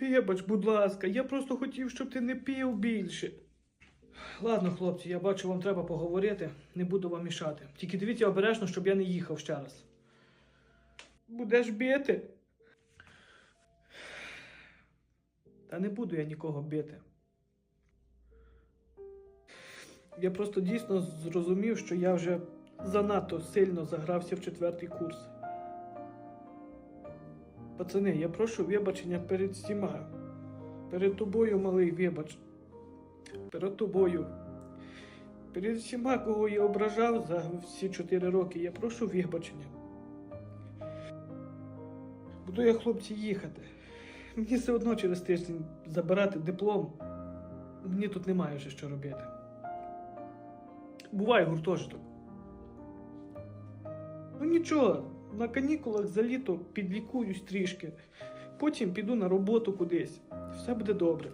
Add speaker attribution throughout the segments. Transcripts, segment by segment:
Speaker 1: Вибач, будь ласка, я просто хотів, щоб ти не пив більше. Ладно, хлопці, я бачу, вам треба поговорити, не буду вам мішати. Тільки дивіться обережно, щоб я не їхав ще раз. Будеш бити? Та не буду я нікого бити. Я просто дійсно зрозумів, що я вже занадто сильно загрався в четвертий курс. Пацани, я прошу вибачення перед всіма. Перед тобою, малий, вибач. Перед тобою. Перед всіма, кого я ображав за всі чотири роки, я прошу вибачення. Буду я, хлопці, їхати. Мені все одно через тиждень забирати диплом. Мені тут немає вже що робити. Буває гуртожиток. Ну нічого, на канікулах за літо підлікуюсь трішки. Потім піду на роботу кудись. Все буде добре.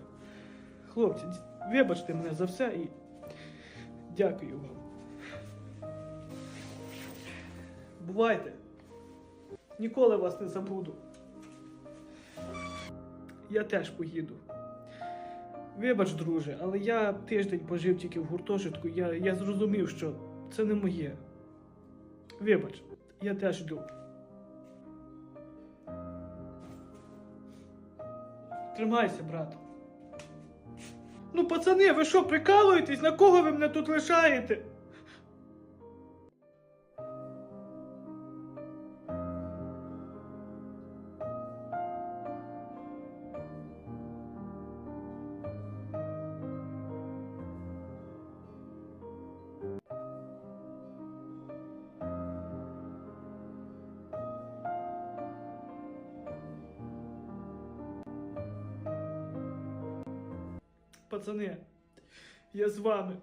Speaker 1: Хлопці, вибачте мене за все і дякую вам. Бувайте. Ніколи вас не забуду. Я теж поїду. Вибач, друже, але я тиждень пожив тільки в гуртожитку, я, я зрозумів, що це не моє. Вибач, я теж йду. Тримайся, брат. Ну, пацани, ви що, прикалуєтесь? На кого ви мене тут лишаєте? Пацани, я з вами.